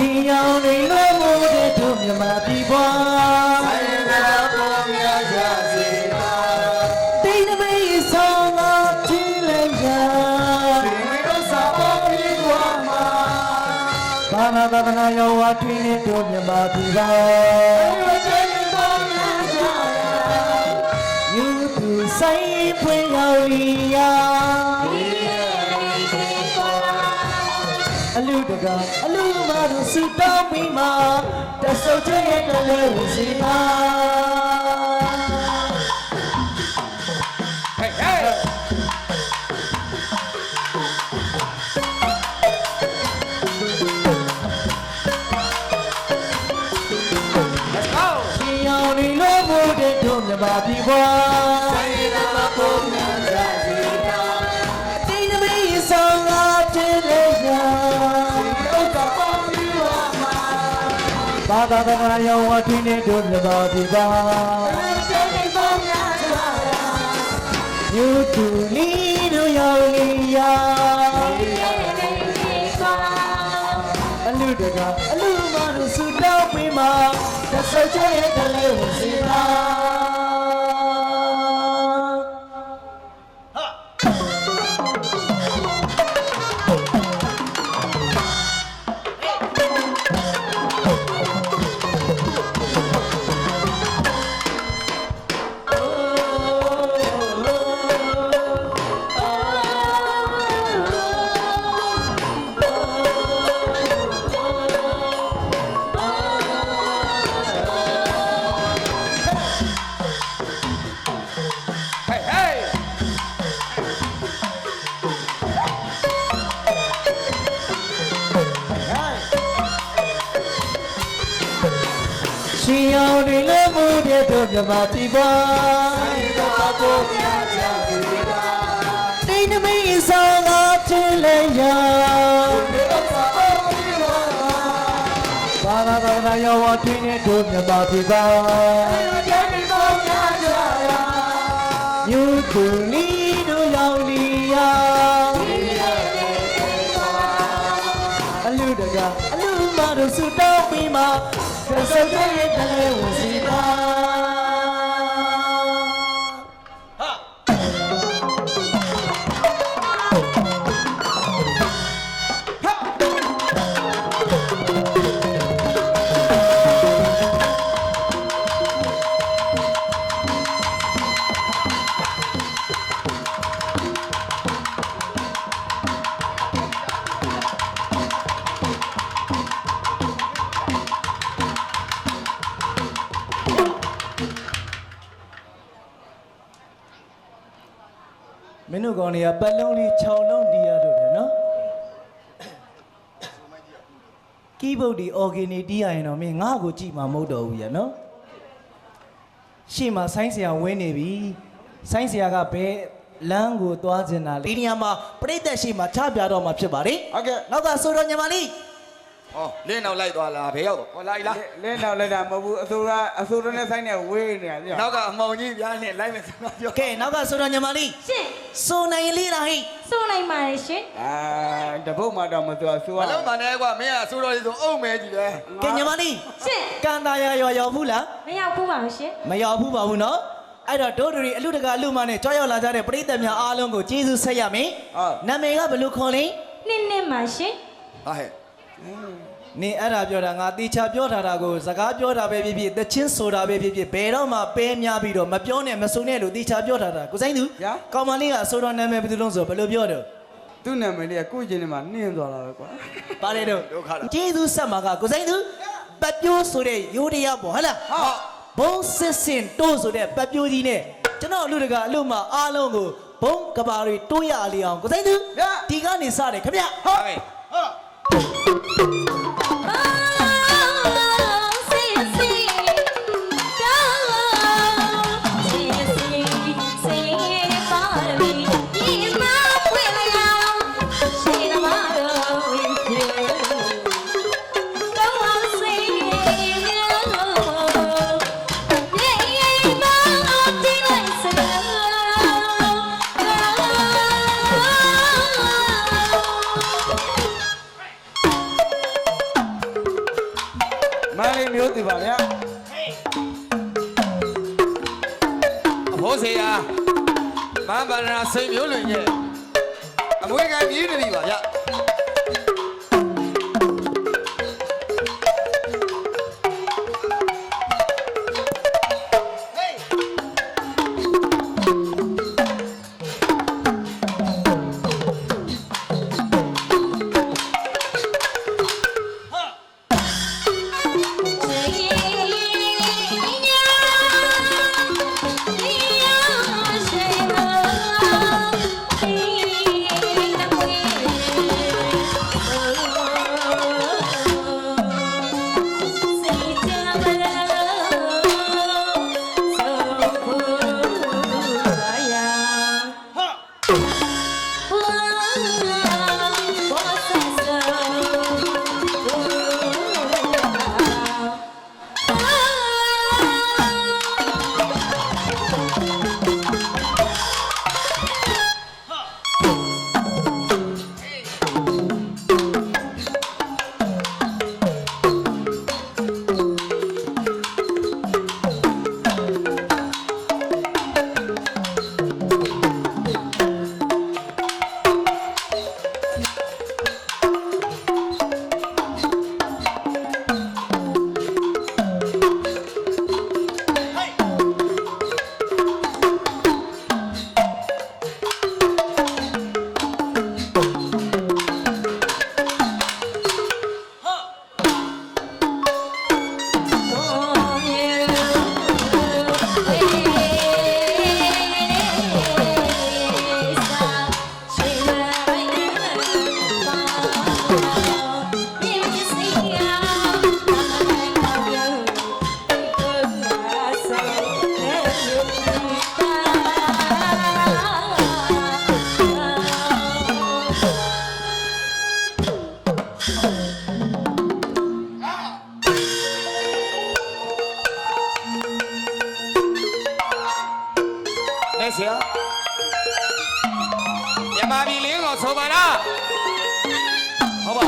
ရှင်ရောင်တွေလို့မို့တဲ့တို့မြမပြည်ပွားဆိုင်ရာပေါ်များကြစေတာတိတ်နမေးဆောင်လာချင်းလိုက်ကြဒီလိုစာပေါ်ပြီးွားမှာဘာသာသာသနာရောဝါထွင်းတဲ့တို့မြမပြည်ပွားဘယ်လိုလဲပေါ်များကြရာယူသူဆိုင်ဖွင့်ရောက်လီယာ တကအလူမတို့စူတောင်းပြီးမှတဆုပ်တဲ့ရဲ့တလဲဝင်စီပါ သာသနာရောဝါထွင်းတဲ့တို့မြမပြည်ပွားဘယ်လိုပေါ်များကြရာယူသူလီတို့ရောက်လီယာဒီရဲ့ဒီပေါ်အလူတကအလူမတို့စူတောင်းပြီးမှတဆုပ်တဲ့ရဲ့တလဲဝင်စီပါ ရှင်ရောင်တွေလည်းမိုးတဲ့တို့မြမပြည်ပွားဆိုင်ရာပေါ်များကြစေတာတိတ်နမေးဆောင်လာချင်းလိုက်ကြဒီလိုစာပေါ်ပြီးွားမှာဘာသာသာသနာရောဝါထွင်းတဲ့တို့မြမပြည်ပွားဒီလိုပေါ်များကြရာယူသူလီတို့ရောက်လီယာဒီရဲ့ဒီပေါ်အလူတကအလူမတို့စူတောင်းပြီးမှ သဆုပ်တဲ့ရဲ့တလဲဝင် တို့ကောင်တွေကပတ်လုံးလေး6လုံးတီးရတော့တယ်နော်ကီးဘုတ်ဒီအော်ဂင်နီတီးရရင်တော့မင်းငါ့ကိုကြည့်မှာမဟုတ်တော့ဘူးရနော်ရှေ့မှာဆိုင်းဆရာဝင်းနေပြီဆိုင်းဆရာကဘယ်လမ်းကိုသွားကျင်တာလဲဒီနေရာမှာပြိတ္တရှေ့မှာချပြတော့မှာဖြစ်ပါတယ်ဟုတ်ကဲ့နောက်ကဆိုတော့ညီမလေး ဟောလင်းနောက်လိုက်သွားလားဘယ်ရောက်တော့ဟောလိုက်လားလင်းတော့လိုက်တာမဟုတ်ဘူးအစိုးရအစိုးရနဲ့ဆိုင်နဲ့ဝေးနေတာပြနောက်ကအမောင်ကြီးပြားနဲ့လိုက်မယ်ဆိုတော့ပြောကဲနောက်ကဆိုတော့ညီမလေးရှင်ဆိုနိုင်လေးလားဟိစိုးနိုင်ပါတယ်ရှင်အာတပုတ်မှတော့မစိုးအစိုးရမလုံးမနဲ့ကွာမင်းကအဆိုးတော်လေးဆိုအုံမဲကြီးပဲကဲညီမလေးရှင်ကန်တာရရော်ရောက်ဘူးလားမရောက်ဘူးပါဘူးရှင်မရောက်ဘူးပါဘူးနော်အဲ့တော့ဒို့ဒူရီအလူတကာအလူမနဲ့ကြွားရောက်လာကြတဲ့ပရိသတ်များအားလုံးကိုကျေးဇူးဆက်ရမယ်ဟုတ်နာမည်ကဘယ်လိုခေါ်လဲနှစ်နှစ်ပါရှင်ဟာဟဲ့ နင်အဲ့ဒါပြောတာငါတေချာပြောထားတာကိုစကားပြောတာပဲဖြစ်ဖြစ်တချင်းဆိုတာပဲဖြစ်ဖြစ်ဘယ်တော့မှပဲများပြီးတော့မပြောနဲ့မဆုံနဲ့လို့တေချာပြောထားတာကိုဆိုင်သူညာကောင်မလေးကအစိုးရနာမည်ဘယ်သူလုံးဆိုဘယ်လိုပြောတော့တသူ့နာမည်လေးကကိုယ့်ချင်းထဲမှာနှင်းသွားတာပဲကွာပါတယ်တော့ကျေးဇူးဆက်မှာကကိုစိန်သူပတ်ပြိုးဆိုတဲ့ရိုးတရားပေါ့ဟဟလားဟုတ်ဘုံစစ်စင်တိုးဆိုတဲ့ပတ်ပြိုးကြီးနဲ့ကျွန်တော်အလူတကအလူမအားလုံးကိုဘုံကဘာတွေတိုးရလေအောင်ကိုစိန်သူဒီကနေစတယ်ခင်ဗျဟုတ်ကဲ့မ မန္ဗန္ဒနာစိန်မျိုးလွင်ရဲ့အမွေခံမြည်နေပြီပါဗျ မဲဆရာမြန်မာပြည်လင်းကိုဆိုပါလားဟုတ်ပါ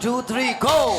two, three, go.